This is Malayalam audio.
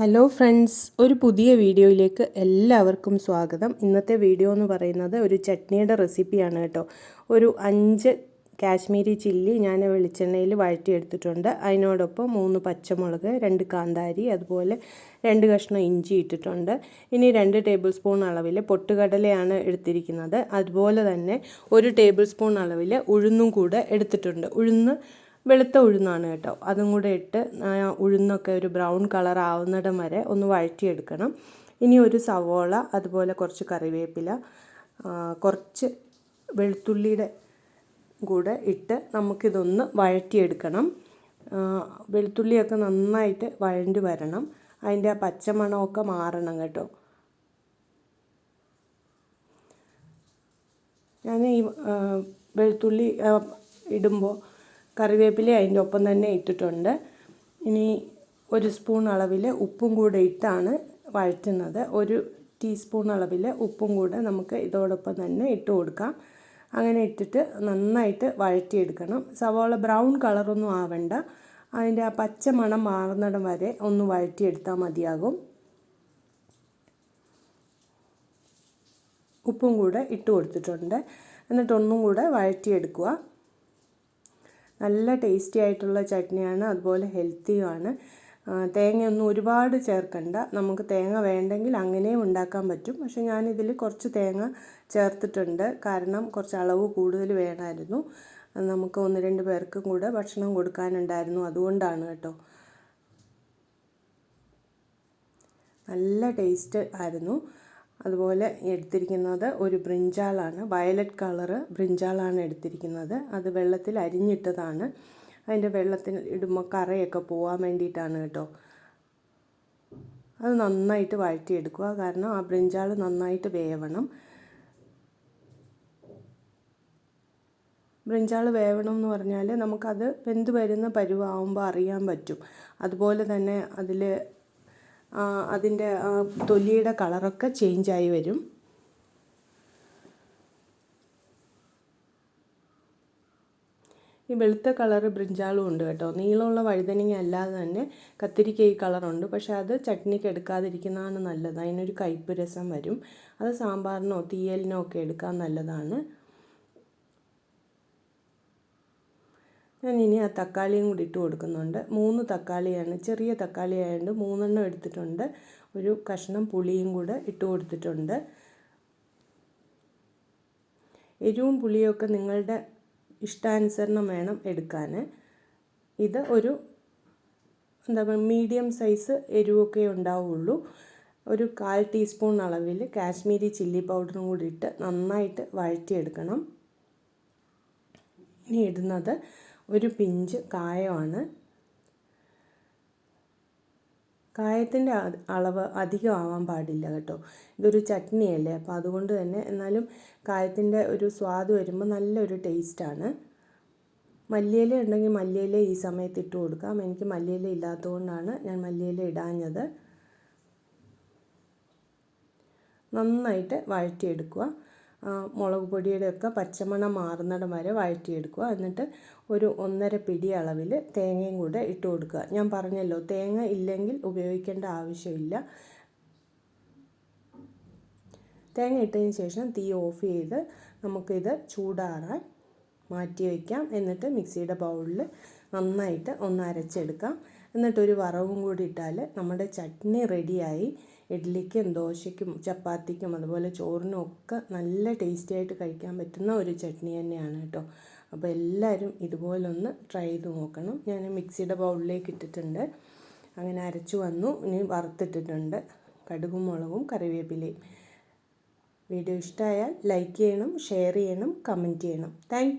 ഹലോ ഫ്രണ്ട്സ് ഒരു പുതിയ വീഡിയോയിലേക്ക് എല്ലാവർക്കും സ്വാഗതം. ഇന്നത്തെ വീഡിയോ എന്ന് പറയുന്നത് ഒരു ചട്നിയുടെ റെസിപ്പിയാണ് കേട്ടോ. ഒരു അഞ്ച് കാശ്മീരി ചില്ലി ഞാൻ വെളിച്ചെണ്ണയിൽ വഴറ്റിയെടുത്തിട്ടുണ്ട്. അതിനോടൊപ്പം മൂന്ന് പച്ചമുളക് രണ്ട് കാന്താരി അതുപോലെ രണ്ട് കഷ്ണം ഇഞ്ചി ഇട്ടിട്ടുണ്ട്. ഇനി രണ്ട് ടേബിൾ സ്പൂൺ അളവിൽ പൊട്ടുകടലയാണ് എടുത്തിരിക്കുന്നത്. അതുപോലെ തന്നെ ഒരു ടേബിൾ സ്പൂൺ അളവിൽ ഉഴുന്നും കൂടെ എടുത്തിട്ടുണ്ട്. ഉഴുന്ന് വെളുത്ത ഉഴുന്നാണ് കേട്ടോ. അതും കൂടെ ഇട്ട് ഉഴുന്നൊക്കെ ഒരു ബ്രൗൺ കളർ ആവുന്നിടം വരെ ഒന്ന് വഴറ്റിയെടുക്കണം. ഇനി ഒരു സവോള അതുപോലെ കുറച്ച് കറിവേപ്പില കുറച്ച് വെളുത്തുള്ളിയുടെ കൂടെ ഇട്ട് നമുക്കിതൊന്ന് വഴറ്റിയെടുക്കണം. വെളുത്തുള്ളിയൊക്കെ നന്നായിട്ട് വഴണ്ടി വരണം. അതിന്റെ ആ പച്ചമണമൊക്കെ മാറണം കേട്ടോ. ഞാൻ ഈ വെളുത്തുള്ളി ഇടുമ്പോൾ കറിവേപ്പില അതിന്റെ ഒപ്പം തന്നെ ഇട്ടിട്ടുണ്ട്. ഇനി ഒരു സ്പൂൺ അളവിൽ ഉപ്പും കൂടെ ഇട്ടാണ് വഴറ്റുന്നത്. ഒരു ടീസ്പൂൺ അളവിൽ ഉപ്പും കൂടെ നമുക്ക് ഇതോടൊപ്പം തന്നെ ഇട്ട് കൊടുക്കാം. അങ്ങനെ ഇട്ടിട്ട് നന്നായിട്ട് വഴറ്റിയെടുക്കണം. സവോള ബ്രൗൺ കളറൊന്നും ആവണ്ട. അതിന്റെ ആ പച്ച മണം മാറുന്നിടം വരെ ഒന്ന് വഴറ്റിയെടുത്താൽ മതിയാകും. ഉപ്പും കൂടെ ഇട്ട് കൊടുത്തിട്ടുണ്ട്. എന്നിട്ടൊന്നും കൂടെ വഴറ്റിയെടുക്കുക. നല്ല ടേസ്റ്റി ആയിട്ടുള്ള ചട്നിയാണ് അതുപോലെ ഹെൽത്തിയുമാണ് തേങ്ങയൊന്നും ഒരുപാട് ചേർക്കണ്ട. നമുക്ക് തേങ്ങ വേണ്ടെങ്കിൽ അങ്ങനെയും ഉണ്ടാക്കാൻ പറ്റും. പക്ഷേ ഞാനിതിൽ കുറച്ച് തേങ്ങ ചേർത്തിട്ടുണ്ട്. കാരണം കുറച്ച് അളവ് കൂടുതൽ വേണമായിരുന്നു. നമുക്ക് ഒന്ന് രണ്ട് പേർക്കും കൂടെ ഭക്ഷണം കൊടുക്കാനുണ്ടായിരുന്നു. അതുകൊണ്ടാണ് കേട്ടോ. നല്ല ടേസ്റ്റ് ആയിരുന്നു. അതുപോലെ എടുത്തിരിക്കുന്നത് ഒരു ബ്രിഞ്ചാളാണ് വയലറ്റ് കളറ് ബ്രിഞ്ചാളാണ് എടുത്തിരിക്കുന്നത്. അത് വെള്ളത്തിൽ അരിഞ്ഞിട്ടതാണ്. അതിന്റെ വെള്ളത്തിൽ ഇടുമ്പോൾ കറയൊക്കെ പോകാൻ വേണ്ടിയിട്ടാണ് കേട്ടോ. അത് നന്നായിട്ട് വഴറ്റിയെടുക്കുക. കാരണം ആ ബ്രിഞ്ചാൾ നന്നായിട്ട് വേവണം. ബ്രിഞ്ചാൾ വേവണം എന്ന് പറഞ്ഞാൽ നമുക്കത് വെന്ത് വരുന്ന പരുവാകുമ്പോൾ അറിയാൻ പറ്റും. അതുപോലെ തന്നെ അതിൽ അതിന്റെ തൊലിയുടെ കളറൊക്കെ ചേഞ്ചായി വരും. ഈ വെളുത്ത കളർ ബ്രിഞ്ചാളും ഉണ്ട് കേട്ടോ. നീളമുള്ള വഴുതനങ്ങ അല്ലാതെ തന്നെ കത്തിരിക്ക ഈ കളറുണ്ട്. പക്ഷേ അത് ചട്നിക്ക് എടുക്കാതിരിക്കുന്നതാണ് നല്ലത്. അതിനൊരു കയ്പ്പ് രസം വരും. അത് സാമ്പാറിനോ തീയലിനോ ഒക്കെ എടുക്കാൻ നല്ലതാണ്. ഞാൻ ഇനി ആ തക്കാളിയും കൂടി ഇട്ട് കൊടുക്കുന്നുണ്ട്. മൂന്ന് തക്കാളിയാണ് ചെറിയ തക്കാളി ആയതുകൊണ്ട് മൂന്നെണ്ണം എടുത്തിട്ടുണ്ട്. ഒരു കഷ്ണം പുളിയും കൂടെ ഇട്ട് കൊടുത്തിട്ടുണ്ട്. എരിവും പുളിയൊക്കെ നിങ്ങളുടെ ഇഷ്ടാനുസരണം വേണം എടുക്കാൻ ഇത് ഒരു എന്താ പറയുക മീഡിയം സൈസ് എരിവൊക്കെ ഉണ്ടാവുള്ളൂ. ഒരു കാൽ ടീസ്പൂൺ അളവിൽ കാശ്മീരി ചില്ലി പൗഡറും കൂടി ഇട്ട് നന്നായിട്ട് വഴറ്റിയെടുക്കണം. ഇനി ഇടുന്നത് ഒരു പിഞ്ച് കായമാണ്. കായത്തിന്റെ അളവ് അധികമാവാൻ പാടില്ല കേട്ടോ. ഇതൊരു ചട്നിയല്ലേ? അപ്പോൾ അതുകൊണ്ട് തന്നെ എന്നാലും കായത്തിന്റെ ഒരു സ്വാദ് വരുമ്പോൾ നല്ലൊരു ടേസ്റ്റാണ്. മല്ലിയില ഉണ്ടെങ്കിൽ മല്ലിയില ഈ സമയത്ത് ഇട്ട് കൊടുക്കാം. എനിക്ക് മല്ലിയില ഇല്ലാത്തതുകൊണ്ടാണ് ഞാൻ മല്ലിയില ഇടാഞ്ഞത്. നന്നായിട്ട് വഴറ്റിയെടുക്കുക. മുളക് പൊടിയുടെയൊക്കെ പച്ചമണം മാറുന്നിടം വരെ വഴറ്റിയെടുക്കുക. എന്നിട്ട് ഒരു ഒന്നര പിടി അളവിൽ തേങ്ങയും കൂടെ ഇട്ട് കൊടുക്കുക. ഞാൻ പറഞ്ഞല്ലോ തേങ്ങ ഇല്ലെങ്കിൽ ഉപയോഗിക്കേണ്ട ആവശ്യമില്ല. തേങ്ങ ഇട്ടതിന് ശേഷം തീ ഓഫ് ചെയ്ത് നമുക്കിത് ചൂടാറാൻ മാറ്റി വയ്ക്കാം. എന്നിട്ട് മിക്സിയുടെ ബൗളിൽ നന്നായിട്ട് ഒന്ന് അരച്ചെടുക്കാം. എന്നിട്ടൊരു വറവും കൂടി ഇട്ടാൽ നമ്മുടെ ചട്നി റെഡിയായി. ഇഡ്ഡലിക്കും ദോശയ്ക്കും ചപ്പാത്തിക്കും അതുപോലെ ചോറിനും ഒക്കെ നല്ല ടേസ്റ്റി ആയിട്ട് കഴിക്കാൻ പറ്റുന്ന ഒരു ചട്നി തന്നെയാണ് കേട്ടോ. അപ്പോൾ എല്ലാവരും ഇതുപോലൊന്ന് ട്രൈ ചെയ്ത് നോക്കണം. ഞാൻ മിക്സിയുടെ ബൗളിലേക്ക് ഇട്ടിട്ടുണ്ട്. അങ്ങനെ അരച്ചു വന്നു. ഇനി വറുത്തിട്ടിട്ടുണ്ട്. കടുകും മുളകും കറിവേപ്പിലയും. വീഡിയോ ഇഷ്ടമായാൽ ലൈക്ക് ചെയ്യണം ഷെയർ ചെയ്യണം കമന്റ് ചെയ്യണം. താങ്ക്